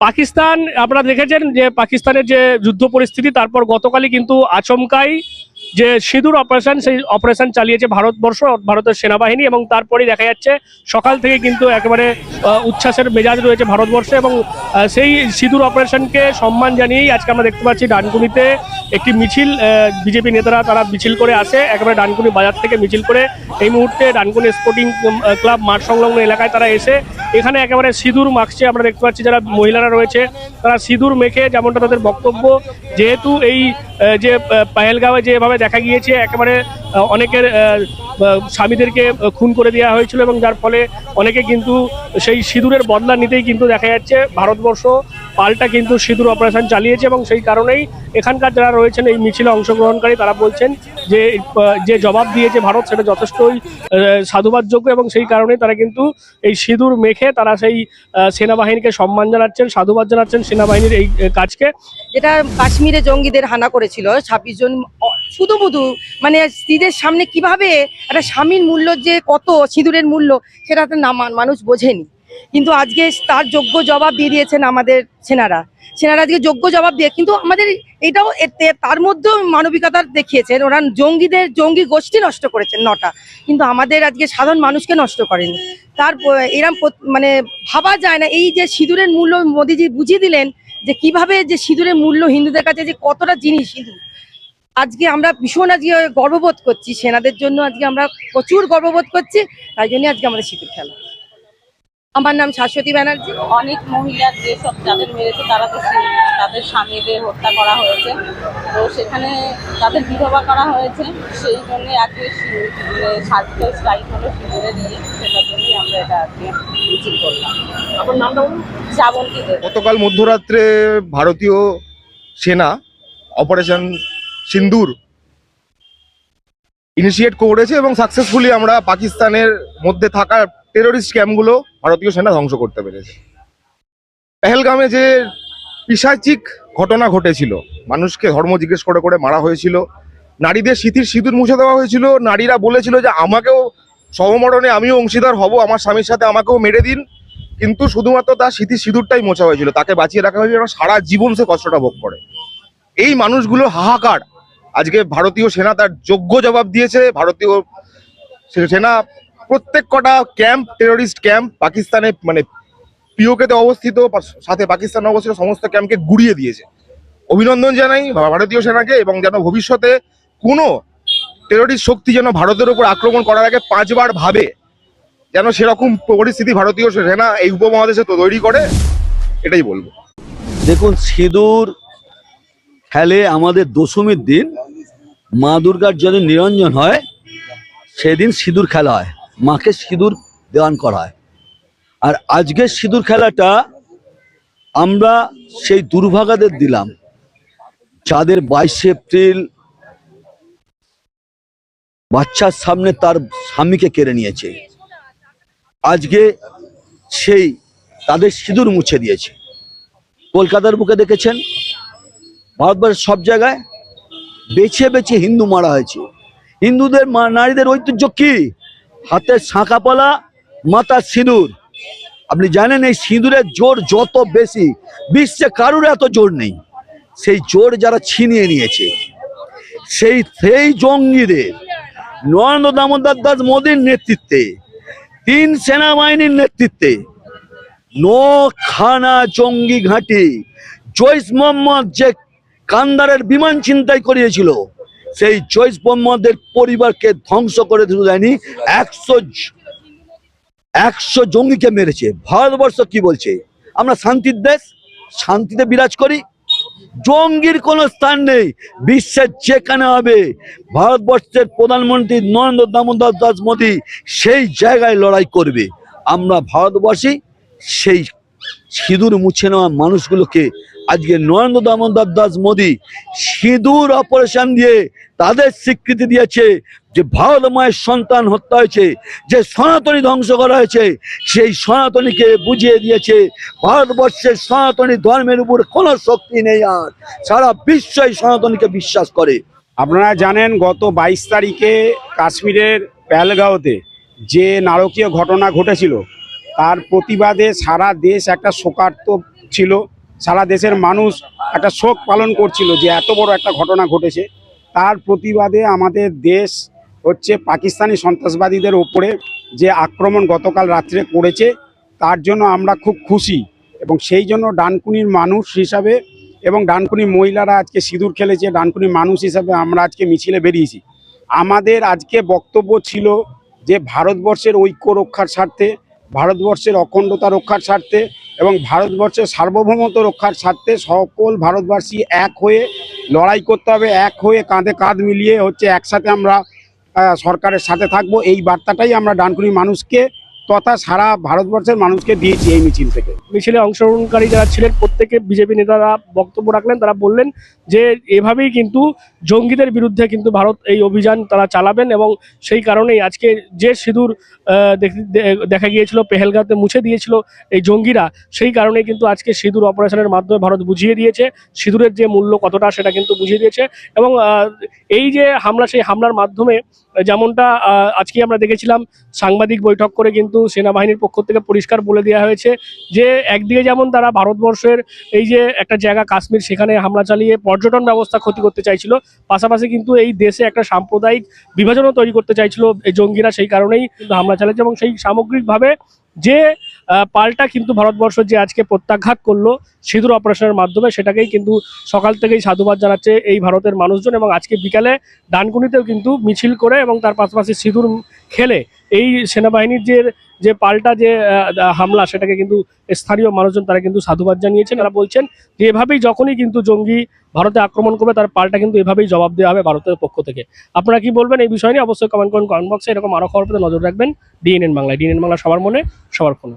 পাকিস্তান আপনারা দেখেছেন যে পাকিস্তানের যে যুদ্ধ পরিস্থিতি তারপর গতকালই কিন্তু আচমকাই যে সিঁদুর অপারেশন সেই অপারেশন চালিয়েছে ভারতবর্ষ, ভারতের সেনাবাহিনী এবং তারপরেই দেখা যাচ্ছে সকাল থেকে কিন্তু একেবারে উচ্ছ্বাসের মেজাজ রয়েছে ভারতবর্ষে এবং সেই সিঁদুর অপারেশনকে সম্মান জানিয়েই আজকে আমরা দেখতে পাচ্ছি ডানকুনিতে একটি মিছিল বিজেপি নেতারা তারা মিছিল করে আসে, একেবারে ডানকুনি বাজার থেকে মিছিল করে এই মুহূর্তে ডানকুনি স্পোর্টিং ক্লাব মাঠ সংলগ্ন এলাকায় তারা এসে এখানে একেবারে সিঁদুর মাখছে। আমরা দেখতে পাচ্ছি যারা মহিলারা রয়েছে, তারা সিঁদুর মেখে যেমনটা তাদের বক্তব্য, যেহেতু এই যে পাহেলগাঁওয়ে যেভাবে দেখা গিয়েছে, একেবারে অনেকের স্বামীদেরকে খুন করে দেওয়া হয়েছিল এবং যার ফলে অনেকে কিন্তু সেই সিঁদুরের বদলা নিতেই কিন্তু দেখা যাচ্ছে। ভারতবর্ষ পাল্টা কিন্তু সিঁদুর অপারেশন চালিয়েছে এবং সেই কারণেই এখানকার যারা রয়েছেন, এই মিছিলে অংশগ্রহণকারী, তারা বলছেন যে যে জবাব দিয়েছে ভারত সেটা যথেষ্টই সাধুবাদযোগ্য এবং সেই কারণেই তারা কিন্তু এই সিঁদুর মেখে তারা সেই সেনাবাহিনীকে সম্মান জানাচ্ছেন, সাধুবাদ জানাচ্ছেন সেনাবাহিনীর এই কাজকে। এটা কাশ্মীরে জঙ্গিদের হানা করেছিল। ছাব্বিশ জন শুধু বুধু মানে স্ত্রীদের সামনে কীভাবে একটা স্বামীর মূল্য যে কত, সিঁদুরের মূল্য, সেটা তো না মানুষ বোঝেনি। কিন্তু আজকে তার যোগ্য জবাব দিয়ে দিয়েছেন আমাদের সেনারা। সেনারা আজকে যোগ্য জবাব দিয়ে, কিন্তু আমাদের এটাও তার মধ্যেও মানবিকতা দেখিয়েছেন। ওরা জঙ্গিদের, জঙ্গি গোষ্ঠী নষ্ট করেছেন নটা। কিন্তু আমাদের আজকে সাধারণ মানুষকে নষ্ট করেনি। তার এরম মানে ভাবা যায় না, এই যে সিঁদুরের মূল্য মোদিজি বুঝিয়ে দিলেন যে কীভাবে যে সিঁদুরের মূল্য হিন্দুদের কাছে যে কতটা জিনিস সিঁদুর আজকে আমরা ভীষণ আজকে গর্ববোধ করছি। সেনাদের জন্য আজকে আমরা প্রচুর গর্ববোধ করছি। তাই জন্য আজকে আমাদের সিঁদুর খেলা। আমার নাম শাশ্বতী ব্যানার্জি। অনেক মহিলার যেসব যাদের মেরেছে তারা তো তাদের স্বামীদের হত্যা করা হয়েছে। তো সেখানে তাদের বিধবা করা হয়েছে। সেই জন্য আজকে সার্জিক্যাল স্ট্রাইক হলো শিবিরে দিয়ে সেটার জন্যই আমরা এটা আজকে মিছিল করলাম। আপনার নামটা বলুন? শ্রাবন্তী গতকাল মধ্যরাত্রে ভারতীয় সেনা অপারেশন সিন্দুর ইনিশিয়েট করেছে এবং সাকসেসফুলি আমরা পাকিস্তানের মধ্যে থাকা টেরোরিস্ট ক্যাম্পগুলো ভারতীয় সেনা ধ্বংস করতে পেরেছে। পেহেলগামে যে পিসাচিক ঘটনা ঘটেছিল, মানুষকে ধর্ম জিজ্ঞেস করে করে মারা হয়েছিল, নারীদের স্মৃতির সিঁদুর মুছে দেওয়া হয়েছিল, নারীরা বলেছিল যে আমাকেও সহমরণে আমিও অংশীদার হব, আমার স্বামীর সাথে আমাকেও মেরে দিন, কিন্তু শুধুমাত্র তার স্মৃতির সিঁদুরটাই মোছা হয়েছিল, তাকে বাঁচিয়ে রাখা হয়েছিল, সারা জীবন সে কষ্টটা ভোগ করে। এই মানুষগুলো হাহাকার আজকে ভারতীয় সেনা তার যোগ্য জবাব দিয়েছে। ভারতীয় সেনা প্রত্যেক কটা ক্যাম্প টেরোরিস্ট ক্যাম্প পাকিস্তানে মানে পিওকেতে অবস্থিত, সাথে পাকিস্তানে অবস্থিত সমস্ত ক্যাম্পকে গুড়িয়ে দিয়েছে। অভিনন্দন জানাই ভারতীয় সেনাকে এবং যেন ভবিষ্যতে কোনো টেরোরিস্ট শক্তি যেন ভারতের উপর আক্রমণ করার আগে পাঁচবার ভাবে, যেন সেরকম পরিস্থিতি ভারতীয় সেনা এই উপমহাদেশে তৈরি করে, এটাই বলব। দেখুন, সিঁদুর খেলে আমাদের দশমীর দিন মা দুর্গার যদি নিরঞ্জন হয়, সেদিন সিঁদুর খেলা হয়। মাকে সিঁদুর দেওয়ান করা হয়। আর আজকের সিঁদুর খেলাটা আমরা সেই দুর্ভাগাদের দিলাম। যাদের বাইশে এপ্রিল বাচ্চার সামনে তার স্বামীকে কেড়ে নিয়েছে। আজকে সেই তাদের সিঁদুর মুছে দিয়েছে। কলকাতার বুকে দেখেছেন? ভারতবর্ষের সব জায়গায় বেছে বেছে হিন্দু মারা হয়েছে। হিন্দুদের নারীদের ঐতিহ্য কি? হাতের শাঁখাপলা, মাথার সিঁদুর। আপনি জানেন এই সিঁদুরের জোর যত বেশি, বিশ্বে কারুর এত জোর নেই। সেই জোর যারা ছিনিয়ে নিয়েছে। সেই সেই জঙ্গিদের, নরেন্দ্র দামোদর দাস মোদীর নেতৃত্বে, তিন সেনাবাহিনীর নেতৃত্বে, নখানা জঙ্গি ঘাঁটি, জৈশ মোহাম্মদ যে কান্দারের বিমান চিন্তাই করিয়েছিল। সেই জৈশ মোহাম্মদের পরিবারকে ধ্বংস করে দিতে দেয়নি, একশো একশো জঙ্গিকে মেরেছে। ভারতবর্ষ কি বলছে? আমরা শান্তির দেশ, শান্তিতে বিরাজ করি। জঙ্গির কোনো স্থান নেই, বিশ্বের যেখানে হবে। ভারতবর্ষের প্রধানমন্ত্রী নরেন্দ্র দামোদর দাস মোদী সেই জায়গায় লড়াই করবে। আমরা ভারতবাসী সেই সিঁদুর মুছে নেওয়া মানুষগুলোকে আজকে নরেন্দ্র দামোদর দাস মোদী সিঁদুর অপারেশন দিয়ে তাদের স্বীকৃতি দিয়েছে যে ভারত মায়ের সন্তান হত্যা হয়েছে, যে সনাতনী ধ্বংস করা হয়েছে, সেই সনাতনীকে বুঝিয়ে দিয়েছে, ভারতবর্ষের সনাতনী ধর্মের উপর কোনো শক্তি নেই আর, সারা বিশ্বই সনাতনীকে বিশ্বাস করে। আপনারা জানেন গত বাইশ তারিখে কাশ্মীরের প্যালগাঁওতে যে নারকীয় ঘটনা ঘটেছিল, তার প্রতিবাদে সারা দেশ একটা শোকার্ত ছিল। সারা দেশের মানুষ একটা শোক পালন করছিল যে এত বড় একটা ঘটনা ঘটেছে। তার প্রতিবাদে আমাদের দেশ হচ্ছে পাকিস্তানি সন্ত্রাসবাদীদের ওপরে যে আক্রমণ গতকাল রাত্রে করেছে, তার জন্য আমরা খুব খুশি এবং সেই জন্য ডানকুনির মানুষ হিসাবে এবং ডানকুনি মহিলারা আজকে সিঁদুর খেলেছে ডানকুনি মানুষ হিসাবে আমরা আজকে মিছিলে বেরিয়েছি। আমাদের আজকে বক্তব্য ছিল যে ভারতবর্ষের ঐক্য রক্ষার স্বার্থে ভারতবর্ষের অখণ্ডতা রক্ষার স্বার্থে এবং ভারতবর্ষের সার্বভৌমত্ব রক্ষার স্বার্থে সকল ভারতবাসী এক হয়ে লড়াই করতে হবে, এক হয়ে কাঁধে কাঁধ মিলিয়ে হচ্ছে একসাথে আমরা সরকারের সাথে থাকব। এই বার্তাটাই আমরা ডানকুনি মানুষকে তথা সারা ভারতবর্ষের মানুষকে দিয়েছি এই মিছিল থেকে। মিছিলে অংশগ্রহণকারী যারা ছিলেন, প্রত্যেকে বিজেপি নেতারা বক্তব্য রাখলেন। তারা বললেন যে এভাবেই কিন্তু জঙ্গিদের বিরুদ্ধে কিন্তু ভারত এই অভিযান তারা চালাবেন এবং সেই কারণেই আজকে যে সিঁদুর দেখা গিয়েছিল, পেহেলগাঁতে মুছে দিয়েছিল এই জঙ্গিরা, সেই কারণে কিন্তু আজকে সিঁদুর অপারেশনের মাধ্যমে ভারত বুঝিয়ে দিয়েছে, সিঁদুরের যে মূল্য কতটা সেটা কিন্তু বুঝিয়ে দিয়েছে এবং এই যে হামলা, সেই হামলার মাধ্যমে যেমনটা আজকে আমরা দেখেছিলাম, সাংবাদিক বৈঠক করে কিন্তু সেনাবাহিনীর পক্ষ থেকে পরিষ্কার বলে দেওয়া হয়েছে যে, একদিকে যেমন তারা ভারতবর্ষের এই যে একটা জায়গা কাশ্মীর, সেখানে হামলা চালিয়ে পর্যটন ব্যবস্থা ক্ষতি করতে চাইছিল। পাশাপাশি কিন্তু এই দেশে একটা সাম্প্রদায়িক বিভাজনও তৈরি করতে চাইছিল এই জঙ্গিরা সেই কারণেই কিন্তু হামলা চালিয়েছে এবং সেই সামগ্রিকভাবে যে পাল্টা কিন্তু ভারতবর্ষ যে আজকে প্রত্যাঘাত করল সিঁদুর অপারেশনের মাধ্যমে সেটাকেই কিন্তু সকাল থেকেই সাধুবাদ জানাচ্ছে এই ভারতের মানুষজন এবং আজকে বিকালে ডানকুনিতেও কিন্তু মিছিল করে এবং তার পাশাপাশি সিঁদুর খেলে এই সেনাবাহিনীর যে যে পাল্টা যে হামলা সেটাকে কিন্তু স্থানীয় মানুষজন তারা কিন্তু সাধুবাদ জানিয়েছেন। তারা বলছেন যে এভাবেই যখনই কিন্তু জঙ্গি ভারতে আক্রমণ করবে, তার পাল্টা কিন্তু এভাবেই জবাব দেওয়া হবে ভারতের পক্ষ থেকে। আপনারা কি বলবেন এই বিষয় নিয়ে? অবশ্যই কমেন্ট করুন কমেন্ট বক্সে এরকম আরও খবর পেতে নজর রাখবেন। ডিএনএন বাংলায় ডিএনএন বাংলা সবার মনে, সবার ফোনে।